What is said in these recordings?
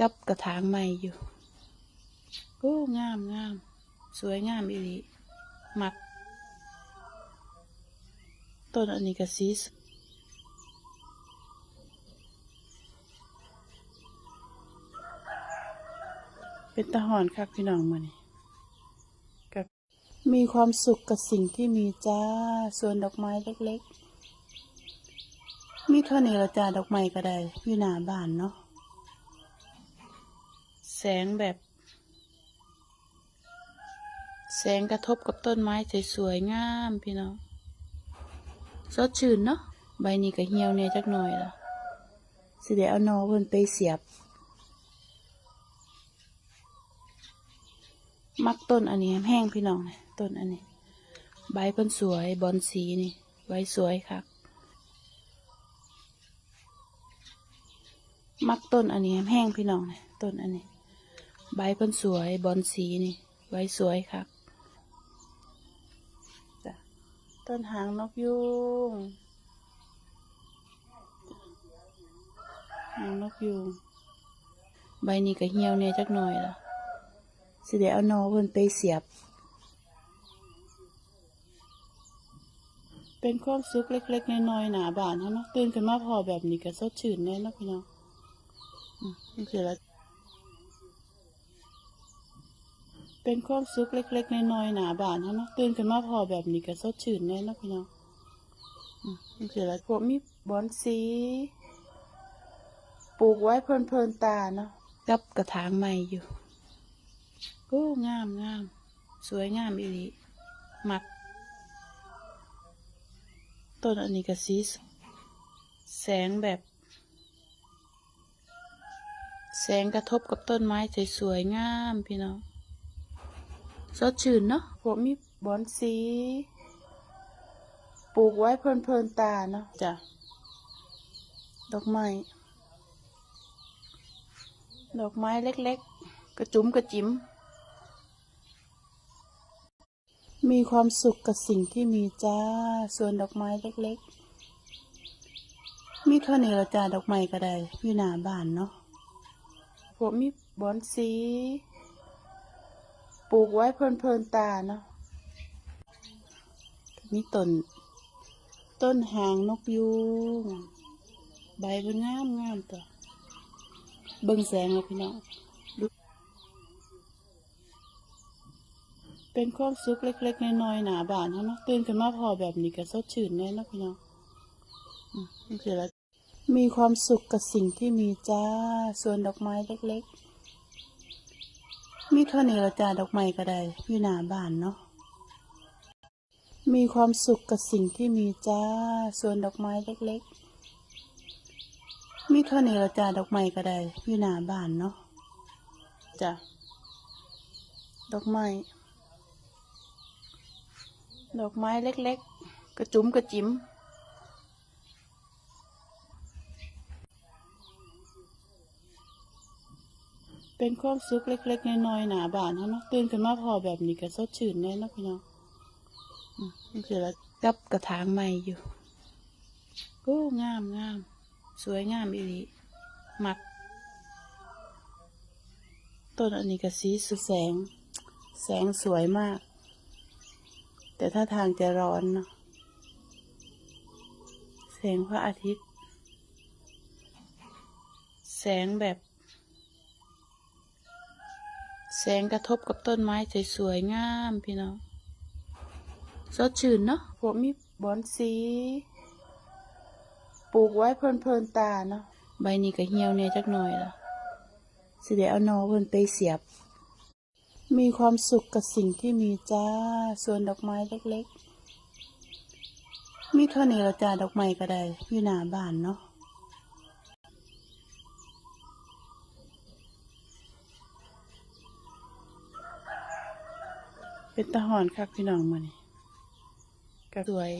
กับกระถางใหม่อยู่โอ้งามงาม สวยงามอีหลีมัก ต้นอันนี้ก็สีสเป็นตะหอนคักพี่น้องมานี่กับมีความสุขกับสิ่งที่มีจ้า ส่วนดอกไม้เล็กๆ มีเท่านี้ละจ้าดอกไม้ก็ได้อยู่หน้าบ้านเนาะ สงแบบ แสงกระทบกับต้นไม้สวยๆงามพี่น้องสดชื่นเนาะใบนี้ก็เหี่ยวเนี่ยจักหน่อยละสิเดี๋ยวเอานอเพิ่นไปเสียบ มักต้นอันนี้แห้งพี่น้องนะต้นอันนี้ ใบเพิ่นสวยบอนสีนี่ใบสวยคักมักต้นอันนี้แห้งพี่น้องนะต้นอันนี้ ใบเพิ่นสวยบอนสีนี่ใบสวยคักจ้ะต้นหางนกยูงหางนกยูงใบนี้ก็เหี่ยวเนี่ยจักหน่อยละสิเดี๋ยวเอานอเพิ่นไปเสียบ เป็นความสุขเล็กๆน้อยๆหนาบานเนาะตื่นขึ้นมาพอแบบนี้ก็สดชื่นแน่นะพี่น้องอืมนี่คือละ เป็นความสุขเล็ก ๆน้อยๆหนาบานเฮาเนาะตื่นขึ้นมาพอแบบนี้ก็สดชื่นแน่เนาะพี่น้องอืมนี่คือละพวกมีบอนสีปลูกไว้เพลินๆตาเนาะกับกระถางใหม่อยู่โอ้งามงามสวยงามอีหลีมักต้นอันนี้ก็สีแสงแบบ แสงกระทบกับต้นไม้สวยๆงามพี่น้อง สดชื่นเนาะพวกมีบอนสี ปลูกไว้เพลินๆตาเนาะจ้ะ ดอกไม้ ดอกไม้เล็กๆ กระจุ๋มกระจิ๋ม มีความสุขกับสิ่งที่มีจ้า ส่วนดอกไม้เล็กๆ มีเท่านี้ละจ้าดอกไม้ก็ได้อยู่หน้าบ้านเนาะ พวกมีบอนสี ลูกไว้เพลินๆตาเนาะมีต้น ต้นหางนกยูงใบเป็นงามงามตัวเบิ่งแสงแล้วพี่น้องเป็นความสุขเล็ก ๆน้อยๆหนาบานเฮาเนาะตื่นขึ้นมาพอแบบนี้ก็สดชื่นแน่นะพี่น้องอืมนี่คือและมีความสุขกับสิ่งที่มีจ้า ส่วนดอกไม้เล็ก ๆ มีเท่านี้ละจ้าดอกไม้ก็ได้อยู่หน้าบ้านเนาะมีความสุขกับสิ่งที่มีจ้า ส่วนดอกไม้เล็กๆ มีเท่านี้ละจ้าดอกไม้ก็ได้อยู่หน้าบ้านเนาะจ้ะดอกไม้ดอกไม้เล็ก ๆ กระจุ๋มกระจิ๋ม เป็นความสุขเล็ก ๆ น้อยๆหนาบานเฮาเนาะตื่นขึ้นมาพอแบบนี้ก็สดชื่นแน่นะพี่น้องอืมนี่คือละกับกระถางใหม่อยู่โอ้งามงามสวยงามอีหลีมักต้นอันนี้ก็สีสุดแสง แสงสวยมาก แต่ถ้าทางจะร้อนเนาะแสงพระอาทิตย์ แสงแบบ แสงกระทบกับต้นไม้สวยๆงามพี่น้องสดชื่นเนาะพวกมีบอนสีปลูกไว้เพลินๆตาเนาะใบนี้ก็เหี่ยวเนี่ยจักหน่อยละสิเดี๋ยวเอานอเพิ่นไปเสียบ มีความสุขกับสิ่งที่มีจ้าส่วนดอกไม้เล็กๆ มีเท่านี้ละจ้าดอกไม้ก็ได้อยู่หน้าบ้านเนาะ เป็นตะหอนคักพี่น้องมานี่ก็สวย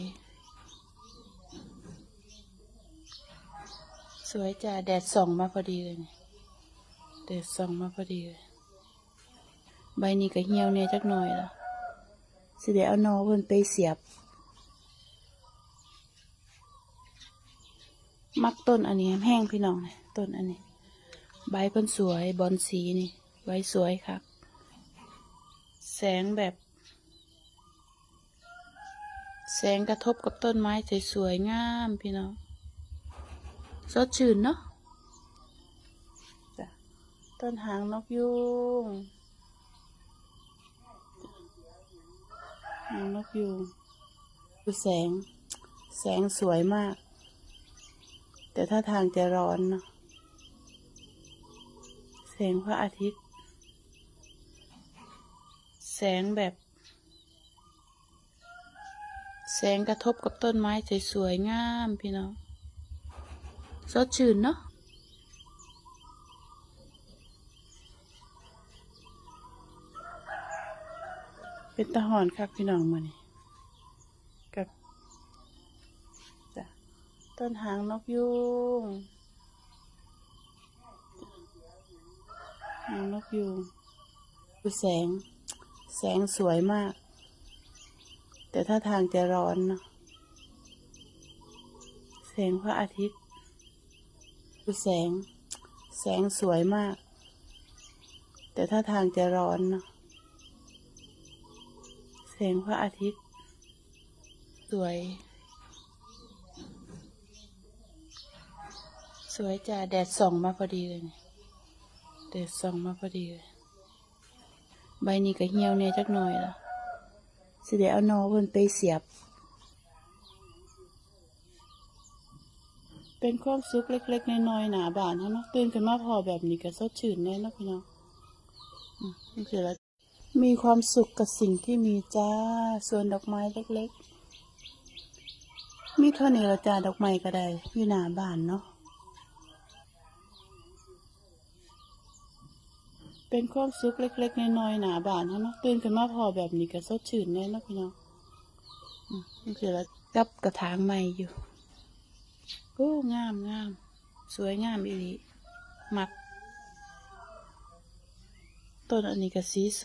สวยจ้าแดดส่องมาพอดีเลยแดดส่องมาพอดีเลยใบนี้ก็เหี่ยวเนี่ยจักหน่อยละสิเดี๋ยวเอานอเพิ่นไปเสียบ มักต้นอันนี้แห้งพี่น้องนะต้นอันนี้ ใบเพิ่นสวยบอลสีนี่ไว้สวยครับ แสงแบบ แสงกระทบกับต้นไม้สวยๆงามพี่น้องสดชื่นเนาะต้นหางนกยูงหางนกยูงดูแสง แสงสวยมาก แต่ถ้าทางจะร้อนเนาะแสงพระอาทิตย์ แสงแบบ แสงกระทบกับต้นไม้สวยๆงามพี่น้องสดชื่นเนาะเป็นตะหอนครับพี่น้องมานี่กับต้นหางนกยูงหางนกยูงดูแสง แสงสวยมาก แต่ถ้าทางจะร้อนเนาะแสงพระอาทิตย์ดูแสง แสงสวยมาก แต่ถ้าทางจะร้อนเนาะแสงพระอาทิตย์ สวย สวยจ้าแดดส่องมาพอดีเลยเนี่ยแดดส่องมาพอดีเลย ใบนี้ก็เหี่ยวเนี่ยจักหน่อยละ สิเดี๋ยวเอานอเพิ่นไปเสียบ เป็นความสุขเล็กๆน้อยๆหนาบานเนาะตื่นขึ้นมาพอแบบนี้ก็สดชื่นแน่นะพี่น้องอืมนี่คือละมีความสุขกับสิ่งที่มีจ้า ส่วนดอกไม้เล็ก ๆ มีเท่านี้ละจ้าดอกไม้ก็ได้อยู่หน้าบ้านเนาะ เป็นความสุขเล็ก ๆ น้อยๆหนาบานเฮาเนาะตื่นขึ้นมาพอแบบนี้ก็สดชื่นแน่นาะพี่น้องนี่คือละกับกระถางใหม่อยู่โอ้งามงามสวยงามอีหลีมักต้นอันนี้ก็สีส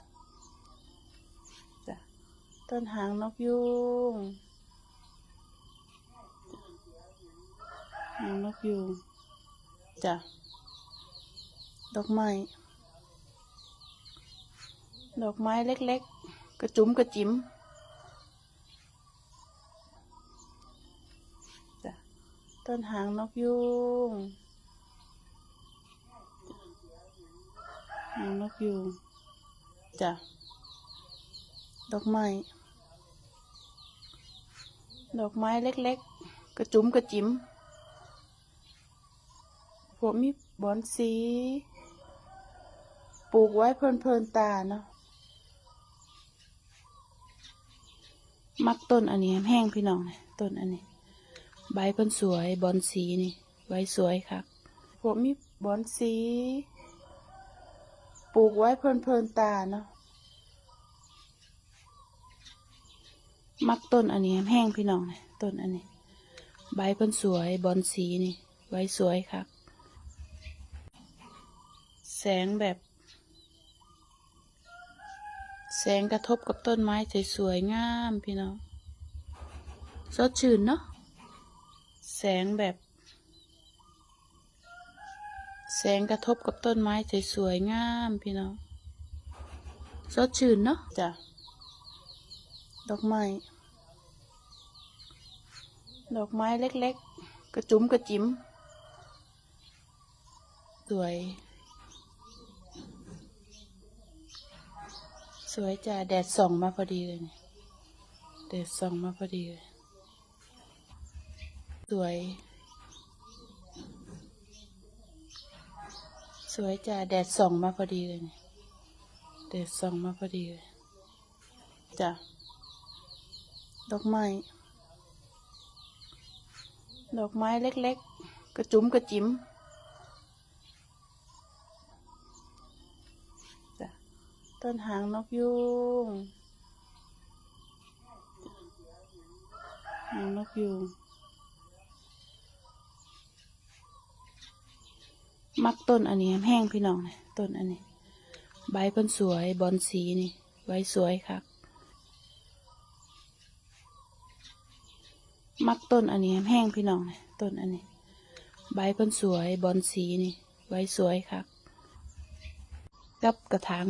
จ้ะต้นหางนกยูงหางนกยูงจ้ะดอกไม้ ดอกไม้เล็ก ๆ กระจุ๋มกระจิ๋มจ้ะต้นหางนกยูงหางนกยูงจ้ะดอกไม้ดอกไม้เล็ก ๆ กระจุ๋มกระจิ๋มพวกมีบอนสี ปลูกไว้เพลินๆตาเนาะ มักต้นอันนี้แห้งพี่น้องเนี่ยต้นอันนี้ ใบเพิ่นสวยบอนสีนี่ไว้สวยครับพวกมีบอนสีปลูกไว้เพลินๆตาเนาะมักต้นอันนี้แห้งพี่น้องเนี่ยต้นอันนี้ ใบเพิ่นสวยบอนสีนี่ไว้สวยครับแสงแบบ แสงกระทบกับต้นไม้สวยๆงามพี่น้องสดชื่นเนาะแสงแบบ แสงกระทบกับต้นไม้สวยๆงามพี่น้องสดชื่นเนาะจ้ะดอกไม้ดอกไม้เล็ก ๆ กระจุ๋มกระจิ๋มสวย วยจ้ะแดดส่องมาพอดีเลยนี่แดดส่องมาพอดีเลยสวย สวยจ้ะแดดส่องมาพอดีเลยเนี่ยแดดส่องมาพอดีเลยจ้ะดอกไม้ดอกไม้เล็ก ๆ กระจุ๋มกระจิ๋ม จ้ะ ต้นหางนกยูงหางนกยูงมักต้นอันนี้แห้งพี่น้องนี่ต้นอันนี้ ใบเพิ่นสวยบอนสีนี่ไว้สวยครับมักต้นอันนี้แห้งพี่น้องนี่ต้นอันนี้ ใบเพิ่นสวยบอนสีนี่ไไว้สวยค่ะกับกระถาง